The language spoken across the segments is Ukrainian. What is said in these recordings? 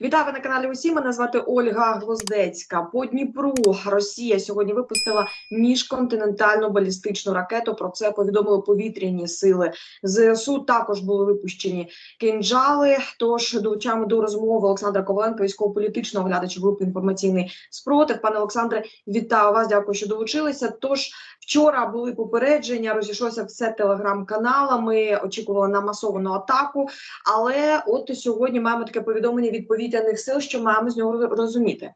Вітаю на каналі. Усі мене звати Ольга Гвоздецька. По Дніпру Росія сьогодні випустила міжконтинентальну балістичну ракету. Про це повідомили повітряні сили. Зсу також були випущені кинджали. Тож долучаємо до розмови Олександра Коваленка, військово-політичного оглядача групи інформаційний спротив. Пане Олександре, вітаю вас. Дякую, що долучилися. Тож вчора були попередження, розійшлося все телеграм-каналами. Очікували на масовану атаку. Але от сьогодні маємо таке повідомлення від повітряних сил, що маємо з нього розуміти.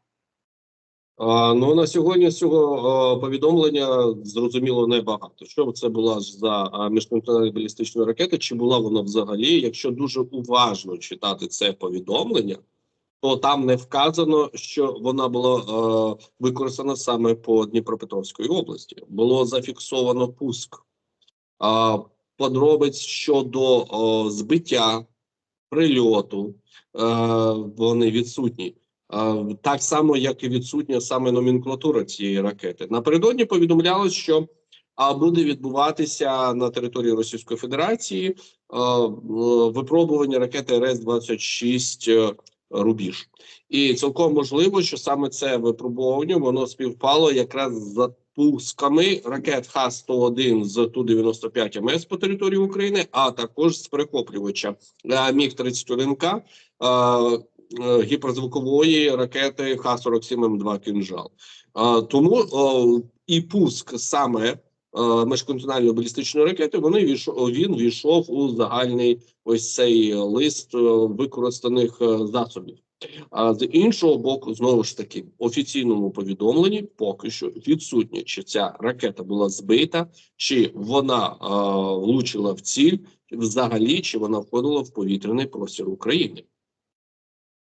Ну на сьогодні з цього повідомлення зрозуміло небагато. Що це була за міжконтинентальна балістична ракета? Чи була вона взагалі? Якщо дуже уважно читати це повідомлення, то там не вказано, що вона була використана саме по Дніпропетровської області. Було зафіксовано пуск. Подробиць щодо о, збиття прильоту е, вони відсутні. Е, Так само, як і відсутня саме номенклатура цієї ракети. Напередодні повідомлялось, що а, буде відбуватися на території Російської Федерації е, е, випробування ракети РС-26 е, Рубіж. І цілком можливо, що саме це випробування воно співпало якраз з запусками ракет Х-101 з Ту-95 МС по території України, а також з перехоплювача е, Міг-31К е, е, гіперзвукової ракети Х-47М2 «Кінжал». Тому і пуск саме міжконтинентальної балістичної ракети вони війшов, він війшов у загальний ось цей лист використаних засобів. А з іншого боку, знову ж таки, в офіційному повідомленні поки що відсутнє, чи ця ракета була збита, чи вона е, влучила в ціль, взагалі, чи вона входила в повітряний простір України.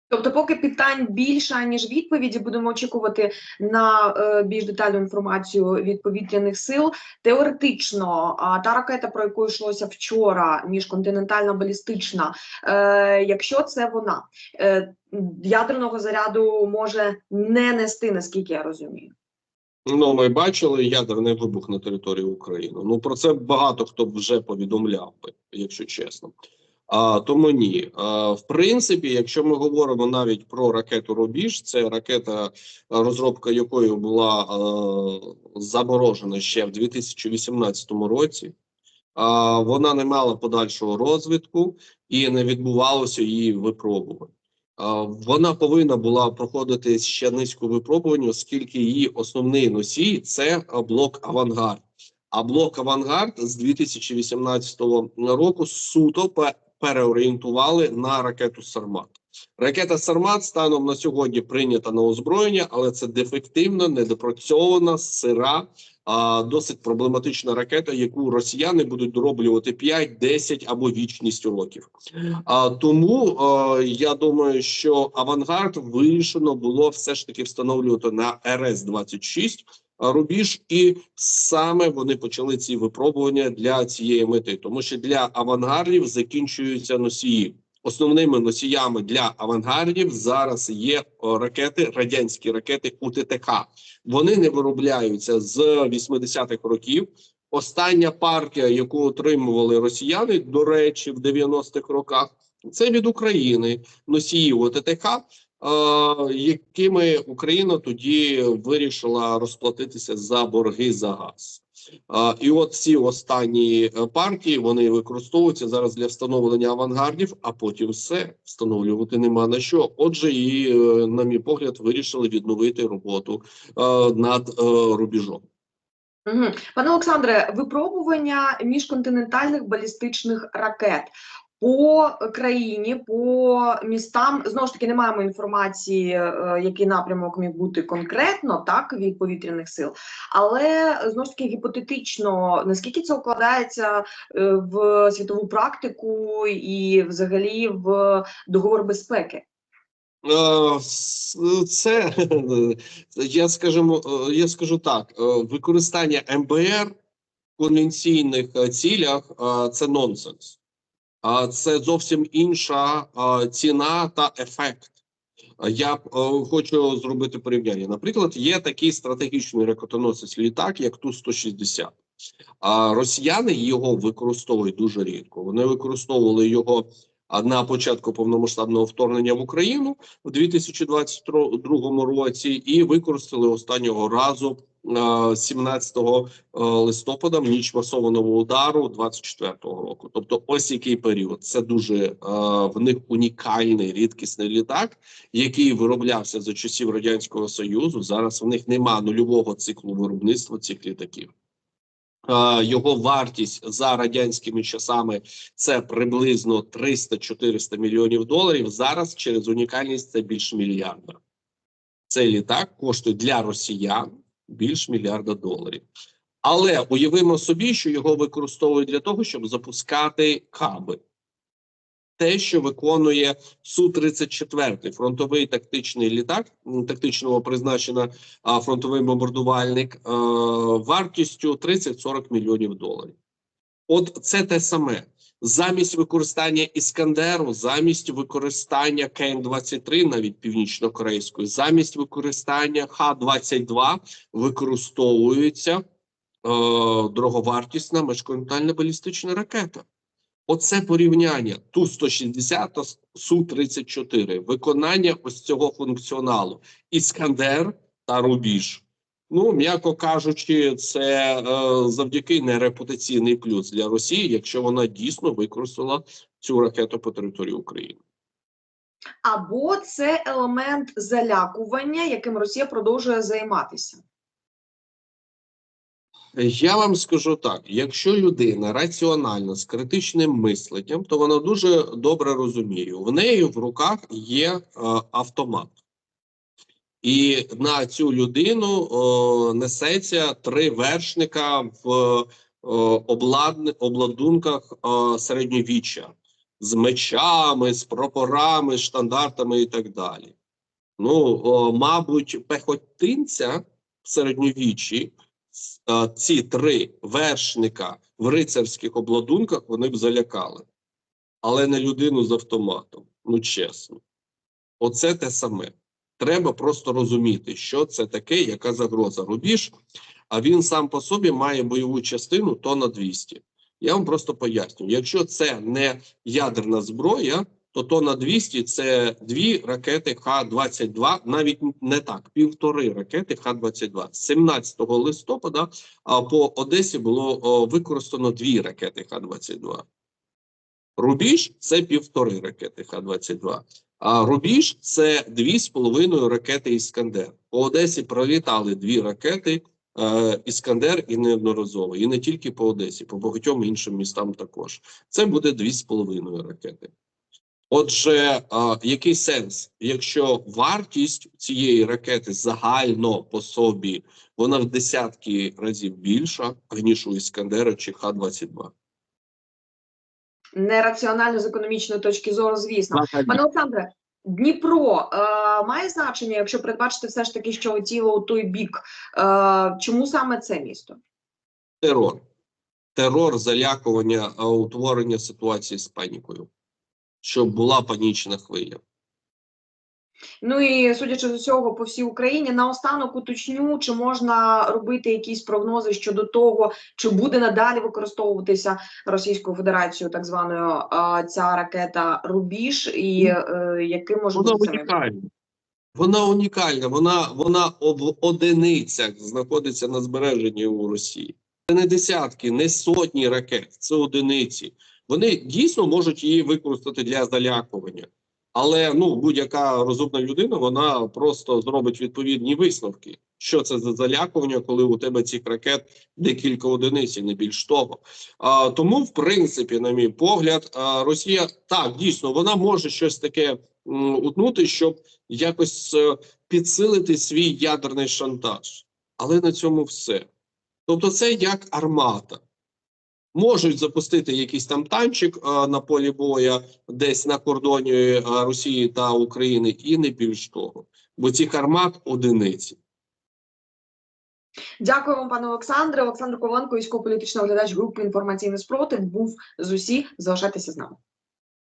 Тобто, поки питань більше ніж відповіді, будемо очікувати на е, більш детальну інформацію від повітряних сил. Теоретично, а та ракета, про яку йшлося вчора, міжконтинентальна балістична, е, якщо це вона е, ядерного заряду може не нести, наскільки я розумію. Ну, ми бачили ядерний вибух на території України. Ну про це багато хто вже повідомляв би, якщо чесно. А тому ні. А, в принципі, якщо ми говоримо навіть про ракету Рубіж, це ракета, розробка якої була а, заморожена ще в 2018 році. А, вона не мала подальшого розвитку і не відбувалося її випробування. Вона повинна була проходити ще низьку випробувань, оскільки її основний носій це блок Авангард. А блок Авангард з 2018 року суто переорієнтували на ракету Сармат. Ракета Сармат станом на сьогодні прийнята на озброєння, але це дефективна, недопрацьована, сира, а, досить проблематична ракета, яку росіяни будуть дороблювати 5, 10 або вічність років. А тому а, я думаю, що авангард вирішено було все ж таки встановлювати на РС 26 рубіж, і саме вони почали ці випробування для цієї мети, тому що для авангардів закінчуються носії. Основними носіями для авангардів зараз є ракети, радянські ракети УТТК. Вони не виробляються з 80-х років. Остання партія, яку отримували росіяни, до речі, в 90-х роках, це від України носії ОТТК, е, якими Україна тоді вирішила розплатитися за борги за газ. Е, і от ці останні е, партії вони використовуються зараз для встановлення авангардів, а потім все встановлювати нема на що. Отже, і е, на мій погляд вирішили відновити роботу е, над е, рубіжом. Пане Олександре, випробування міжконтинентальних балістичних ракет по країні, по містам знову ж таки не маємо інформації, е, який напрямок міг бути конкретно, так від повітряних сил, але знову ж таки гіпотетично, наскільки це укладається е, в світову практику і взагалі в договор безпеки? Е, Це я скажімо, е, я скажу так: використання МБР в конвенційних цілях це нонсенс. Це зовсім інша ціна та ефект. Я е, хочу зробити порівняння. Наприклад, є такий стратегічний ракетоносець літак, як Ту-160. А росіяни його використовують дуже рідко. Вони використовували його а на початку повномасштабного вторгнення в Україну в 2022 році, і використали останнього разу е, 17 е, листопада в ніч масованого удару 24-го року. Тобто, ось який період. Це дуже е, в них унікальний рідкісний літак, який вироблявся за часів радянського союзу. Зараз в них нема нульового циклу виробництва цих літаків. Е, Його вартість за радянськими часами це приблизно 300-400 мільйонів доларів. Зараз через унікальність це більше мільярда. Цей літак коштує для росіян більш мільярда доларів. Але уявимо собі, що його використовують для того, щоб запускати каби. Те, що виконує Су-34, фронтовий тактичний літак, тактичного призначення фронтовий бомбардувальник, е, вартістю 30-40 мільйонів доларів. От це те саме. Замість використання Іскандеру, замість використання КН-23, навіть північно-корейської, замість використання Х-22 використовується е, дороговартісна межконтинентальна балістична ракета. Оце порівняння Ту-160 та Су-34. Виконання ось цього функціоналу. Іскандер та Рубіж. Ну, м'яко кажучи, це е, завдяки нерепутаційний плюс для Росії, якщо вона дійсно використала цю ракету по території України. Або це елемент залякування, яким Росія продовжує займатися. Я вам скажу так: якщо людина раціональна з критичним мисленням, то вона дуже добре розуміє, в неї в руках є е, автомат. І на цю людину е, несеться три вершника в е, обладн- обладунках е, середньовіччя з мечами, з прапорами, штандартами і так далі. Ну, о, мабуть, пехотинця в середньовіччі е, ці три вершника в рицарських обладунках вони б залякали, але не людину з автоматом. Ну чесно, оце те саме. Треба просто розуміти, що це таке, яка загроза. Рубіж, а він сам по собі має бойову частину тонна 200. Я вам просто поясню: якщо це не ядерна зброя, то тонна 200 – це дві ракети Х-22, навіть не так, півтори ракети Х-22. З 17 листопада по Одесі було використано дві ракети Х-22. Рубіж це півтори ракети Х-22. А Рубіж це дві з половиною ракети Іскандер. По Одесі пролітали дві ракети е, Іскандер і неодноразово. І не тільки по Одесі, по багатьом іншим містам також. Це буде дві з половиною ракети. Отже, а, який сенс, якщо вартість цієї ракети загально по собі вона в десятки разів більша, ніж у Іскандера чи Х-22? Нераціонально з економічної точки зору, звісно. Пане Олександре, Дніпро е, має значення, якщо передбачити все ж таки, що летіло у той бік. Е, чому саме це місто? терор. Терор, залякування, а, утворення ситуації з панікою, щоб була панічна хвиля. Ну і судячи з усього, по всій Україні, наостанок уточню, чи можна робити якісь прогнози щодо того, чи буде надалі використовуватися Російською Федерацією так званою ця ракета Рубіж, і е, яким може бути унікальна. Вона унікальна, вона, вона в одиницях знаходиться на збереженні у Росії. Це не десятки, не сотні ракет, це одиниці. Вони дійсно можуть її використати для залякування. Але ну будь-яка розумна людина вона просто зробить відповідні висновки. Що це за залякування, коли у тебе цих ракет декілька одиниць і не більш того. А, тому, в принципі, на мій погляд, Росія так дійсно вона може щось таке м, утнути, щоб якось е, підсилити свій ядерний шантаж. Але на цьому все. Тобто, це як армата. Можуть запустити якийсь там танчик а, на полі боя десь на кордоні а, Росії та України, і не більш того, бо цих армат одиниці. Дякую вам, пане Олександре. Олександр Коваленко, військово-політичний оглядач групи інформаційний спротив, був з усі. Залишайтеся з нами.